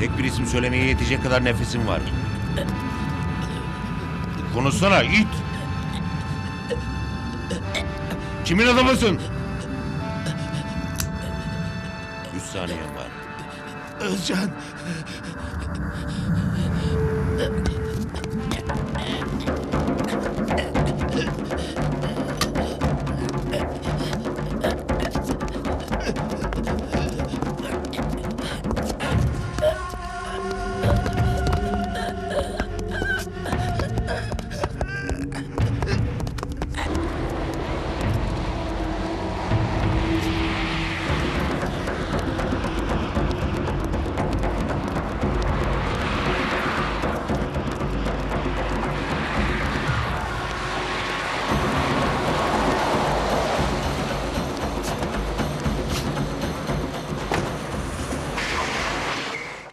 Tek bir isim söylemeye yetecek kadar nefesim var. Konuşsana it. Kimin adamısın? Üç saniyen var. Özcan.